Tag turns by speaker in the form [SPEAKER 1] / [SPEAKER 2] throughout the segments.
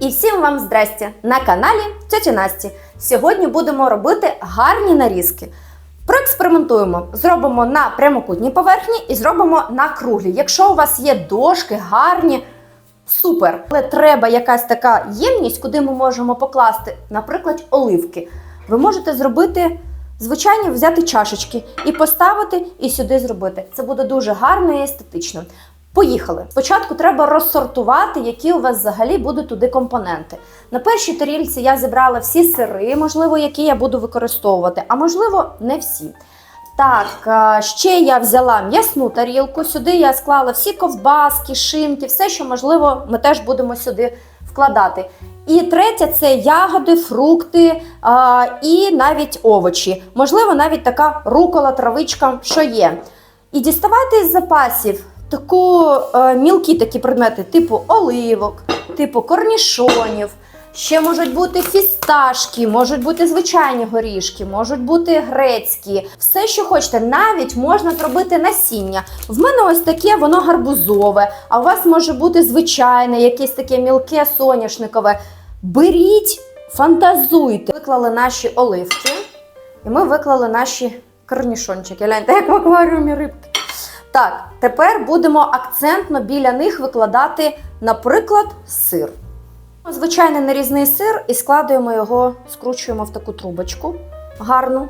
[SPEAKER 1] І всім вам здрасте! На каналі Тьоті Насті. Сьогодні будемо робити гарні нарізки. Проекспериментуємо. Зробимо на прямокутній поверхні і зробимо на круглій. Якщо у вас є дошки гарні, супер. Але треба якась така ємність, куди ми можемо покласти, наприклад, оливки. Ви можете зробити звичайні взяти чашечки і поставити і сюди зробити. Це буде дуже гарно і естетично. Поїхали. Спочатку треба розсортувати, які у вас взагалі будуть туди компоненти. На першій тарілці я зібрала всі сири, можливо, які я буду використовувати, а можливо, не всі. Так, е, ще я взяла м'ясну тарілку. Сюди я склала всі ковбаски, шинки, все, що можливо, ми теж будемо сюди вкладати. І третє це ягоди, фрукти а, і навіть овочі. Можливо, навіть така рукола, травичка, що є. І діставайте із запасів таку е, мілкі такі предмети, типу оливок, типу корнішонів. Ще можуть бути фісташки, можуть бути звичайні горішки, можуть бути грецькі, все, що хочете. Навіть можна зробити насіння. В мене ось таке, воно гарбузове, а у вас може бути звичайне, якесь таке мілке соняшникове. Беріть, фантазуйте. Виклали наші оливки, і ми виклали наші корнішончики. Гляньте, як в акваріумі рибки. Так, тепер будемо акцентно біля них викладати, наприклад, сир. Звичайний нарізний сир і складуємо його, скручуємо в таку трубочку гарну.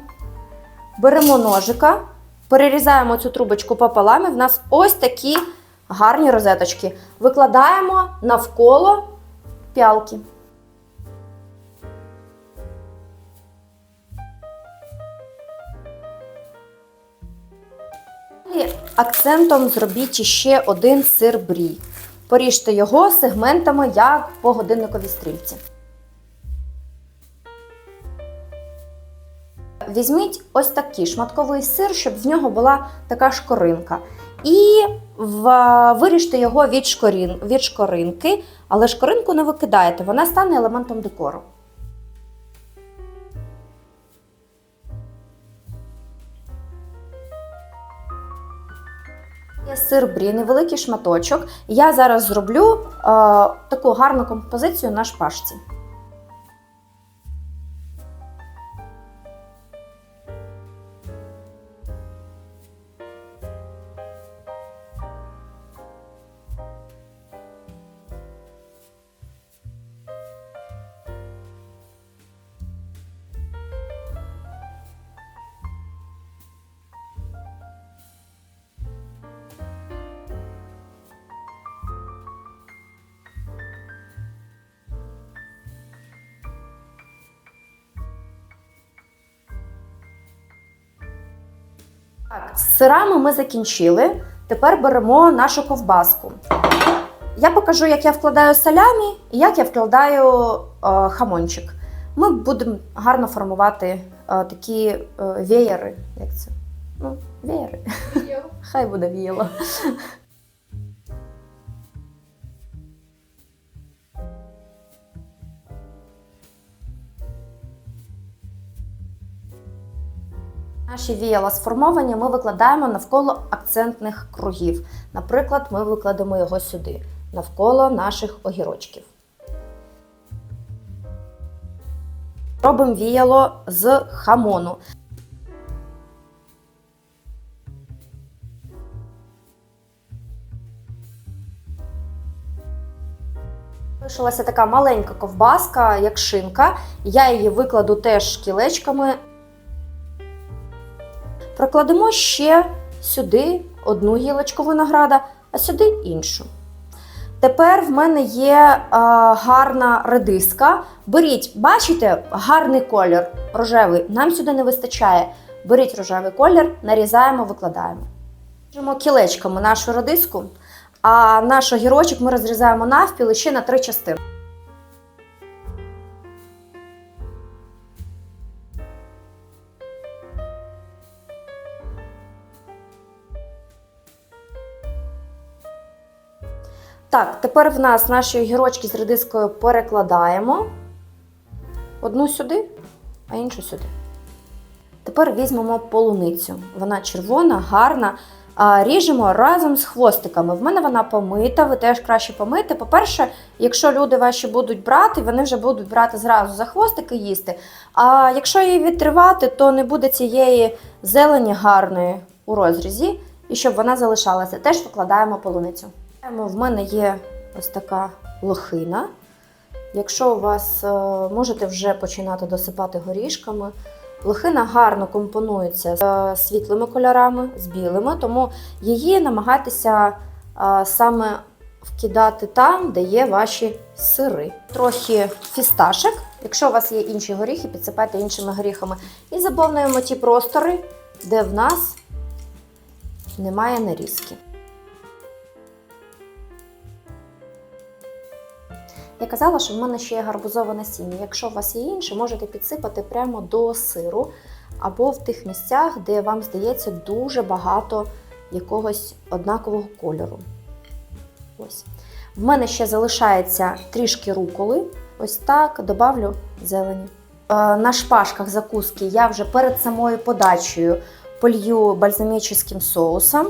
[SPEAKER 1] Беремо ножика, перерізаємо цю трубочку пополам, і в нас ось такі гарні розеточки. Викладаємо навколо пялки. Акцентом зробіть ще один сир брій. Поріжте його сегментами, як по годинниковій стрільці. Візьміть ось такий шматковий сир, щоб в нього була така шкоринка. І виріжте його від, шкорін, від шкоринки, але шкоринку не викидаєте, вона стане елементом декору. Є сир брі, невеликий шматочок. Я зараз зроблю е, таку гарну композицію на шпажці. Так, з сирами ми закінчили. Тепер беремо нашу ковбаску. Я покажу, як я вкладаю салямі і як я вкладаю е, хамончик. Ми будемо гарно формувати е, такі е, веєри. Як це? Ну, веєри. Хай буде віяло. Наші віяла сформовані, ми викладаємо навколо акцентних кругів. Наприклад, ми викладемо його сюди, навколо наших огірочків. Робимо віяло з хамону. Лишилася така маленька ковбаска, як шинка. Я її викладу теж кілечками Прокладемо ще сюди одну гілочку винограда, а сюди іншу. Тепер в мене є е, гарна редиска. Беріть, бачите, гарний колір рожевий. Нам сюди не вистачає. Беріть рожевий колір, нарізаємо, викладаємо. Ріжемо кілечками нашу редиску, а наш огірочок ми розрізаємо навпіл і ще на три частини. Так, тепер в нас наші огірочки з редискою перекладаємо. Одну сюди, а іншу сюди. Тепер візьмемо полуницю. Вона червона, гарна. ріжемо разом з хвостиками. В мене вона помита, ви теж краще помити. По-перше, якщо люди ваші будуть брати, вони вже будуть брати зразу за хвостики їсти. А якщо її відривати, то не буде цієї зелені гарної у розрізі, і щоб вона залишалася, теж викладаємо полуницю. В мене є ось така лохина. Якщо у вас е, можете вже починати досипати горішками. Лохина гарно компонується з е, світлими кольорами, з білими, тому її намагайтеся е, саме вкидати там, де є ваші сири. Трохи фісташек. Якщо у вас є інші горіхи, підсипайте іншими горіхами. І заповнюємо ті простори, де в нас немає нарізки. Я казала, що в мене ще є гарбузове насіння. Якщо у вас є інше, можете підсипати прямо до сиру або в тих місцях, де вам здається дуже багато якогось однакового кольору. Ось. В мене ще залишається трішки руколи. Ось так добавлю зелені. Е, На шпажках закуски я вже перед самою подачею полью бальзамічним соусом.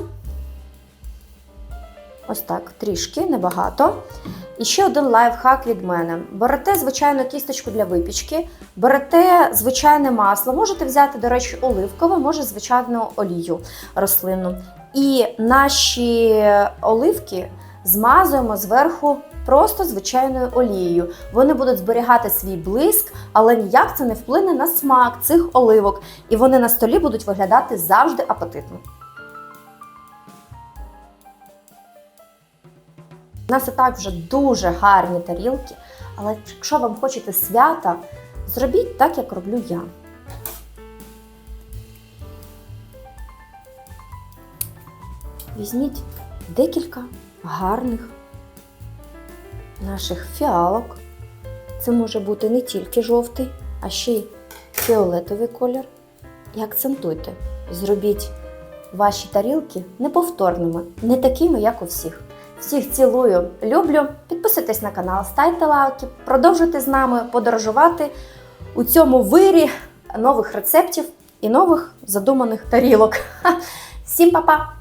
[SPEAKER 1] Ось так, трішки, небагато. І ще один лайфхак від мене. Берете звичайну кісточку для випічки, берете звичайне масло, можете взяти, до речі, оливкове, може звичайну олію рослинну. І наші оливки змазуємо зверху просто звичайною олією. Вони будуть зберігати свій блиск, але ніяк це не вплине на смак цих оливок. І вони на столі будуть виглядати завжди апетитно. У нас і так вже дуже гарні тарілки, але якщо вам хочете свята, зробіть так, як роблю я. Візьміть декілька гарних наших фіалок. Це може бути не тільки жовтий, а ще й фіолетовий колір. І акцентуйте, зробіть ваші тарілки неповторними, не такими, як у всіх. Всіх цілую, люблю. Підписуйтесь на канал, ставте лайки, продовжуйте з нами подорожувати у цьому вирі нових рецептів і нових задуманих тарілок. Всім па-па!